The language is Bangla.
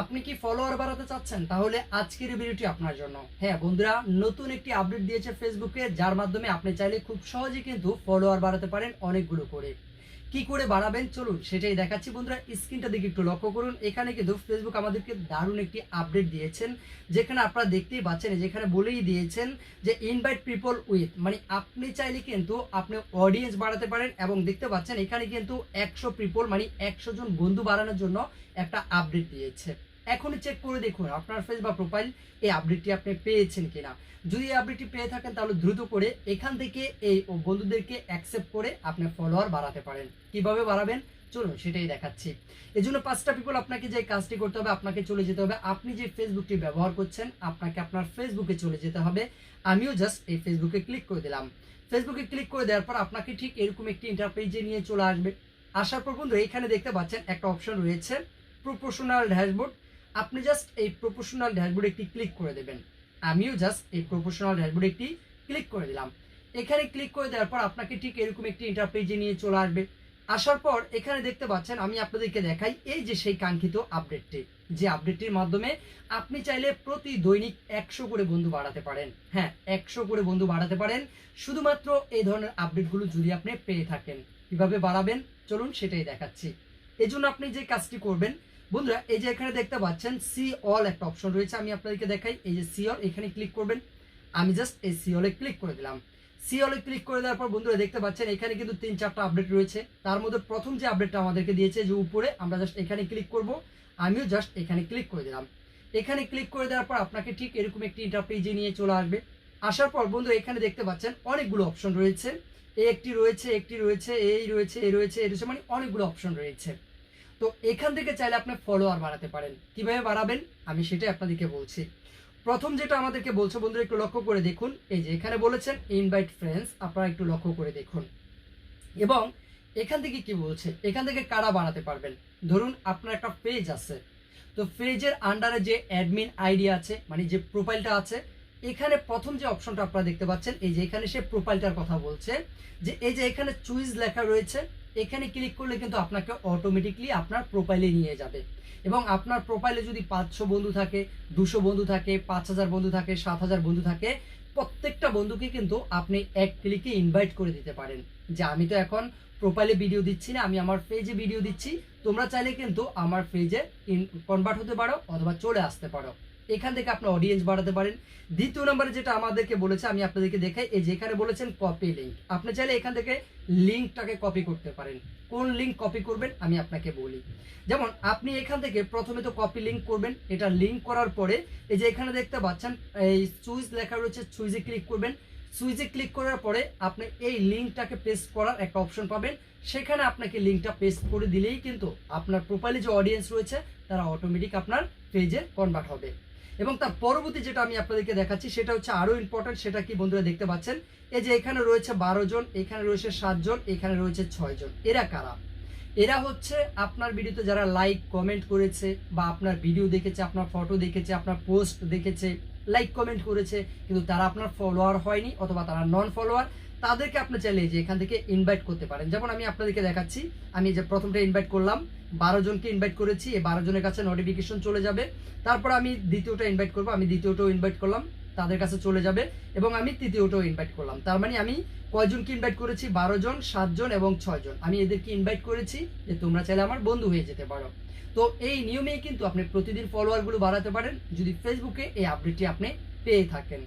আপনি কি ফলোয়ার বাড়াতে চাচ্ছেন? তাহলে আজকের ভিডিওটি আপনার জন্য। হ্যাঁ বন্ধুরা, নতুন একটি আপডেট দিয়েছে ফেসবুকে যার মাধ্যমে আপনি চাইলে খুব সহজে কিন্তু ফলোয়ার বাড়াতে পারেন অনেকগুলো করে। কি করে বাড়াবেন? চলুন, সেটাই দেখাচ্ছি। বন্ধুরা, স্ক্রিনটা দিকে একটু লক্ষ্য করুন। এখানে কিন্তু ফেসবুক আমাদেরকে দারুণ একটি আপডেট দিয়েছেন, যেখানে আপনারা দেখতেই পাচ্ছেন যেখানে বলেই দিয়েছেন যে ইনভাইট পিপল উইথ মানে আপনি চাইলে কিন্তু আপনি অডিয়েন্স বাড়াতে পারেন এবং দেখতে পাচ্ছেন এখানে কিন্তু একশো পিপল মানে একশো জন বন্ধু বাড়ানোর জন্য একটা আপডেট দিয়েছে। এখনই চেক করে দেখুন আপনার ফেস বা প্রোফাইল এই আপডেটটি আপনি পেয়েছেন কিনা। যদি এই আপডেটটি পেয়ে থাকেন, তাহলে দ্রুত করে এখান থেকে এই বন্ধুদেরকে অ্যাকসেপ্ট করে আপনি ফলোয়ার বাড়াতে পারেন। কীভাবে বাড়াবেন? চলুন সেটাই দেখাচ্ছি। এই জন্য পাঁচটা পিপল আপনাকে যে কাজটি করতে হবে, আপনাকে চলে যেতে হবে। আপনি যে ফেসবুকটি ব্যবহার করছেন, আপনাকে আপনার ফেসবুকে চলে যেতে হবে। আমিও জাস্ট এই ফেসবুকে ক্লিক করে দিলাম। ফেসবুকে ক্লিক করে দেওয়ার পর আপনাকে ঠিক এরকম একটি ইন্টারপেজে নিয়ে চলে আসবে। আসার পর বন্ধু এখানে দেখতে পাচ্ছেন একটা অপশন রয়েছে। প্রপোর্শনাল ড্যাশবোর্ড আপনি জাস্ট এই প্রপোর্শনাল ড্যাশবোর্ডে একটি ক্লিক করে দেবেন। আমিও জাস্ট এই প্রপোর্শনাল ড্যাশবোর্ডে একটি ক্লিক করে দিলাম। এখানে ক্লিক করে দেওয়ার পর আপনাকে ঠিক এরকম একটি ইন্টারপেজে নিয়ে চলে আসবে। আসার পর এখানে দেখতে পাচ্ছেন, আমি আপনাদেরকে দেখাই এই যে সেই কাঙ্ক্ষিত আপডেটটি যে আপডেটটির মাধ্যমে আপনি চাইলে প্রতি দৈনিক একশো করে বন্ধু বাড়াতে পারেন। হ্যাঁ একশো করে বন্ধু বাড়াতে পারেন। শুধুমাত্র এই ধরনের আপডেটগুলো যদি আপনি পেয়ে থাকেন। কীভাবে বাড়াবেন? চলুন সেটাই দেখাচ্ছি। এই জন্য আপনি যে কাজটি করবেন বন্ধুরা, এই যে এখানে দেখতে পাচ্ছেন, সি অল একটা অপশন রয়েছে, আমি আপনাদেরকে দেখাই। এই যে সি অল, এখানে ক্লিক করবেন। আমি জাস্ট এই সি অলে ক্লিক করে দিলাম। সি অলে ক্লিক করে দেওয়ার পর বন্ধুরা, দেখতে পাচ্ছেন, এখানে কিন্তু তিন চারটা আপডেট রয়েছে। তার মধ্যে প্রথম যে আপডেটটা আমাদেরকে দিয়েছে, যে উপরে, আমরা জাস্ট এখানে ক্লিক করব। আমিও জাস্ট এখানে ক্লিক করে দিলাম। এখানে ক্লিক করে দেওয়ার পর আপনাকে ঠিক এরকম একটি ইন্টারপেজে নিয়ে চলে আসবে। আসার পর বন্ধু এখানে দেখতে পাচ্ছেন, অনেকগুলো অপশন রয়েছে। এই একটি রয়েছে একটি রয়েছে, এই রয়েছে এই রয়েছে এই রয়েছে মানে অনেকগুলো অপশন রয়েছে। তো এখান থেকে চাইলে আপনি ফলোয়ার বাড়াতে পারেন। কীভাবে বাড়াবেন? আমি সেটাই আপনাদেরকে বলছি। প্রথম যেটা আমাদেরকে বলছে বন্ধুরা, একটু লক্ষ্য করে দেখুন। এই যে এখানে বলেছেন ইনভাইট ফ্রেন্ডস আপনারা একটু লক্ষ্য করে দেখুন। এবং এখান থেকে কি বলছে? এখান থেকে কারা বাড়াতে পারবেন? ধরুন, আপনার একটা পেজ আছে। তো পেজের আন্ডারে যে অ্যাডমিন আইডি আছে মানে যে প্রোফাইলটা আছে, এখানে প্রথম যে অপশনটা আপনারা দেখতে পাচ্ছেন, এই যে এখানে সে প্রোফাইলটার কথা বলছে, যে এই যে এখানে চুইজ লেখা রয়েছে এখানে ক্লিক করলে কিন্তু আপনাকে অটোমেটিকলি আপনার প্রোফাইলে নিয়ে যাবে। এবং আপনার প্রোফাইলে যদি পাঁচশো বন্ধু থাকে, দুশো বন্ধু থাকে, পাঁচ হাজার বন্ধু থাকে, সাত হাজার বন্ধু থাকে, প্রত্যেকটা বন্ধুকে কিন্তু আপনি এক ক্লিকে ইনভাইট করে দিতে পারেন। যে আমি তো এখন প্রোফাইলে ভিডিও দিচ্ছি না, আমি আমার পেজে ভিডিও দিচ্ছি, তোমরা চাইলে কিন্তু আমার পেজে কনভার্ট হতে পারো অথবা চলে আসতে পারো। এখান থেকে আপনি অডিয়েন্স বাড়াতে পারেন। দ্বিতীয় নম্বরে যেটা আমাদেরকে বলেছে, আমি আপনাদেরকে দেখাই, এই যে এখানে বলেছেন কপি লিঙ্ক আপনি চাইলে এখান থেকে লিঙ্কটাকে কপি করতে পারেন। কোন লিঙ্ক কপি করবেন, আমি আপনাকে বলি। যেমন, আপনি এখান থেকে প্রথমে তো কপি লিঙ্ক করবেন, এটা লিঙ্ক করার পরে, এই যে এখানে দেখতে পাচ্ছেন, এই সুইচ লেখা রয়েছে সুইচে ক্লিক করবেন। সুইচে ক্লিক করার পরে, আপনি এই লিঙ্কটাকে পেস্ট করার একটা অপশন পাবেন। সেখানে আপনাকে লিঙ্কটা পেস্ট করে দিলেই কিন্তু আপনার প্রোফাইলে যে অডিয়েন্স রয়েছে, তারা অটোমেটিক আপনার পেজে কনভার্ট হবে। এবং তার পরবর্তী যেটা আমি আপনাদেরকে দেখাচ্ছি, সেটা হচ্ছে আরও ইম্পর্টেন্ট সেটা কি বন্ধুরা দেখতে পাচ্ছেন? এই যে এখানে রয়েছে বারো জন, এখানে রয়েছে সাতজন এখানে রয়েছে ছয়জন এরা কারা? এরা হচ্ছে আপনার ভিডিওতে যারা লাইক কমেন্ট করেছে বা আপনার ভিডিও দেখেছে, আপনার ফটো দেখেছে, আপনার পোস্ট দেখেছে লাইক কমেন্ট করেছে, কিন্তু তারা আপনার ফলোয়ার হয়নি অথবা তারা নন ফলোয়ার তাদেরকে আপনি চাইলে যে এখান থেকে ইনভাইট করতে পারেন। যেমন আমি আপনাদেরকে দেখাচ্ছি, আমি যে প্রথমটা ইনভাইট করলাম, বারো জনকে ইনভাইট করেছি, এই বারো জনের কাছে নোটিফিকেশন চলে যাবে। তারপর আমি দ্বিতীয়টা ইনভাইট করব, আমি দ্বিতীয়টাও ইনভাইট করলাম। তাদের কাছে চলে যাবে এবং আমি তৃতীয়টাও ইনভাইট করলাম। তার মানে আমি কয়জনকে ইনভাইট করেছি? বারো জন সাতজন এবং ছয়জন আমি এদেরকে ইনভাইট করেছি যে তোমরা চাইলে আমার বন্ধু হয়ে যেতে পারো। তো এই নিয়মেই কিন্তু আপনি প্রতিদিন ফলোয়ারগুলো বাড়াতে পারেন। যদি ফেসবুকে এই আপডেটটি আপনি পেয়ে থাকেন।